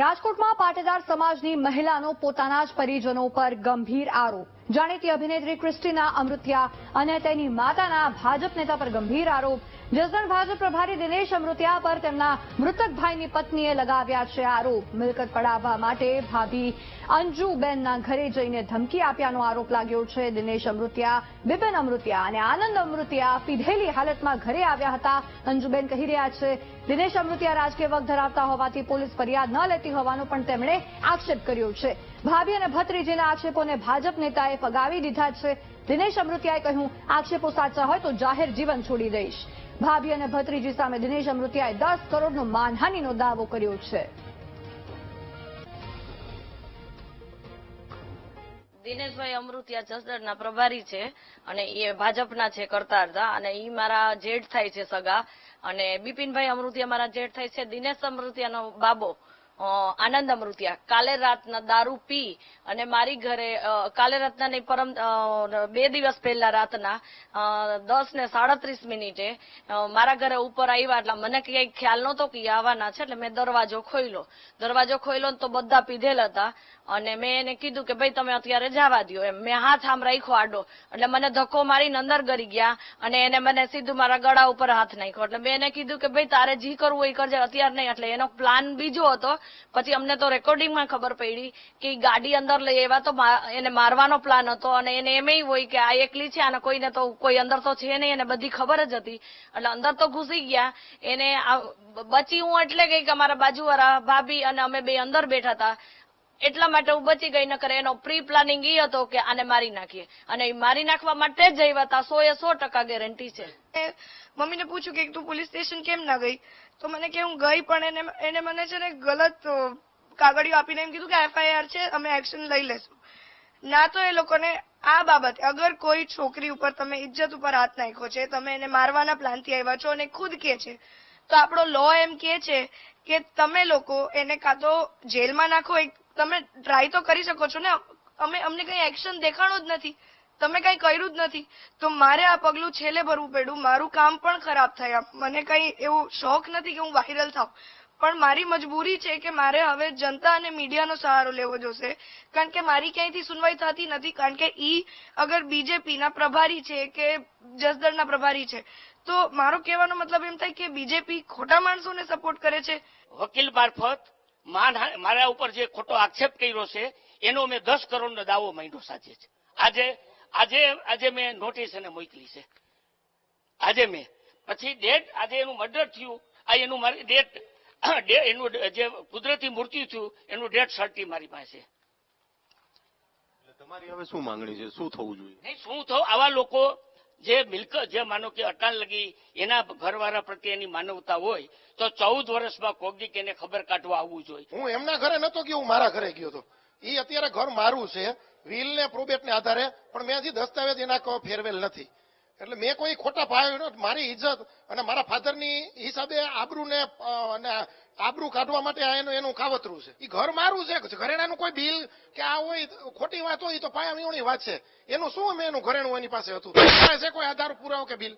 રાજકોટમાં પાટીદાર સમાજની મહિલાનો પોતાના જ પરિજનો પર ગંભીર આરોપ. જાણીતી અભિનેત્રી ક્રિસ્ટીના અમૃત્યા અને તેની માતાના ભાજપ નેતા પર ગંભીર આરોપ જસદણ ભાજપ પ્રભારી દિનેશ અમૃતિયા પર તેમના મૃતક ભાઈની પત્નીએ લગાવ્યા છે આરોપ. મિલકત પડાવવા માટે ભાભી અંજુબેનના ઘરે જઈને ધમકી આપ્યાનો આરોપ લાગ્યો છે. દિનેશ અમૃતિયા, બિપિન અમૃતિયા અને આનંદ અમૃતિયા પીધેલી હાલતમાં ઘરે આવ્યા હતા. અંજુબેન કહી રહ્યા છે, દિનેશ અમૃતિયા રાજકીય વગ ધરાવતા હોવાથી પોલીસ ફરિયાદ ન લેતી હોવાનો પણ તેમણે આક્ષેપ કર્યો છે. ભાભી અને ભત્રીજીના આક્ષેપોને ભાજપ નેતાએ ફગાવી દીધા છે. દિનેશ અમૃતિયાએ કહ્યું, આક્ષેપો સાચા હોય તો જાહેર જીવન છોડી દઈશ. ભાભી અને ભત્રીજી સામે દિનેશ અમૃતિયાએ દસ કરોડનો માનહાનિનો દાવો કર્યો છે. દિનેશભાઈ અમૃતિયા જસદણના પ્રભારી છે અને એ ભાજપના છે કરતા હતા અને એ મારા જેઠ થાય છે સગા. અને બિપિનભાઈ અમૃતિયા મારા જેઠ થાય છે. દિનેશ અમૃતિયાનો બાબો આનંદ અમૃતિયા. કાલે રાતના દારૂ પી અને મારી ઘરે કાલે રાતના નહીં, પરમ બે દિવસ પહેલા રાતના દસ ને સાડત્રીસ મિનિટે મારા ઘરે ઉપર આવ્યા એટલે મને ક્યાંય ખ્યાલ નહોતો કે આવવાના છે એટલે મેં દરવાજો ખોલ્યો દરવાજો ખોલ્યો તો બધા પીધેલ હતા અને મેં એને કીધું કે ભાઈ, તમે અત્યારે જવા દ્યો. એમ, મેં હાથ આમ રાખ્યો આડો. એટલે મને ધક્કો મારીને અંદર ગરી ગયા અને એને મને સીધું મારા ગળા ઉપર હાથ નાખ્યો. એટલે મેં એને કીધું કે ભાઈ, તારે જી કરવું એ કરજે, અત્યારે નહીં. એટલે એનો પ્લાન બીજો હતો પછી અમને તો રેકોર્ડિંગમાં ખબર પડી કે ગાડી અંદર લઈ આવ્યા તો એને મારવાનો પ્લાન હતો અને એને એમ હોય કે આ એકલી છે અને કોઈને તો કોઈ અંદર તો છે નહીં એને બધી ખબર જ હતી. એટલે અંદર તો ઘૂસી ગયા. એને બચી હું એટલે કે અમારા બાજુવાળા ભાભી અને અમે બે અંદર બેઠા હતા. એટલા માટે હું બચી ગઈ કરે એનો પ્રી પ્લાનિંગ એ હતો કે આને મારી નાખીએ. અને એ મારી નાખવા માટે જ જઈ હતા સો એ સો ટકા ગેરંટી છે. મમ્મીને પૂછ્યું કે તું પોલીસ સ્ટેશન કેમ ના ગઈ? તો મને કે હું ગઈ, પણ એને એને મને છે ને ગલત કાગળિયો આપીને એમ કીધું કે એફઆઈઆર છે, અમે એક્શન લઈ લેશું. ના તો એ લોકોને આ બાબતે, અગર કોઈ છોકરી ઉપર તમે ઇજ્જત ઉપર હાથ નાખ્યો છે, તમે એને મારવાના પ્લાનથી આવ્યા છો અને ખુદ કે છે, તો આપણો લો એમ કે છે કે તમે લોકો એને કાં તો જેલમાં નાખો એક તમે ટ્રાય તો કરી શકો છો ને, અમે અમને કઈ એક્શન દેખાણું જ નથી. તમે કઈ કર્યું જ નથી. તો મારે આ પગલું છેલ્લે ભરવું પડ્યું. મારું કામ પણ ખરાબ થયા. મને કઈ એવો શોખ નથી કે હું વાયરલ થાઉં. પણ મારી મજબૂરી છે કે મારે હવે જનતા અને મીડિયાનો સહારો લેવો જોશે. કારણ કે મારી ક્યાંયથી સુનવાઈ થતી નથી. કારણ કે ઈ અગર બીજેપીના પ્રભારી છે કે જસદણના પ્રભારી છે, તો મારો કહેવાનો મતલબ એમ થાય કે બીજેપી ખોટા માણસોને સપોર્ટ કરે છે. વકીલ મારફત મારા ઉપર જે ખોટો આક્ષેપ કર્યો છે એનો મેં દસ કરોડનો દાવો માંડ્યો સાચે છે આજે આજે આજે મેં નોટિસ એને મોકલી છે. આજે મેં. પછી ડેટ આજે એનું મર્ડર થયું. આ એનું મારી ડેટ એનું જે કુદરતી મૃત્યુ થયું એનું ડેટ સર્ટી મારી પાસે. એટલે તમારી હવે શું માંગણી છે? શું થવું જોઈએ? નહીં શું થવું? આવા લોકો જે મિલકત જે માનો કે અટાણ લગી એના ઘરવાળા પ્રત્યેની માનવતા હોય, તો ચૌદ વર્ષમાં કોગદીક એને ખબર કાઢવા આવવું જોઈએ. હું એમના ઘરે નતો ગયો, હું મારા ઘરે ગયો હતો. એ અત્યારે ઘર મારું છે વિલ ને પ્રોબેટ ને આધારે, પણ મેં હજી દસ્તાવેજ એના ફેરવેલ નથી. એટલે મેં કોઈ ખોટા નથી મારી ઇજ્જત અને મારા ફાધરની હિસાબે આબરૂ ને આબરૂ કાઢવા માટે એનું એનું કાવતરું છે. એ ઘર મારું છે ઘરેણાનું કોઈ બિલ કે આ હોય, ખોટી વાત હોય, તો પાયા વીવણી વાત છે. એનું શું અમે એનું ઘરેણું એની પાસે હતું? છે કોઈ આધાર પુરાવો કે બિલ?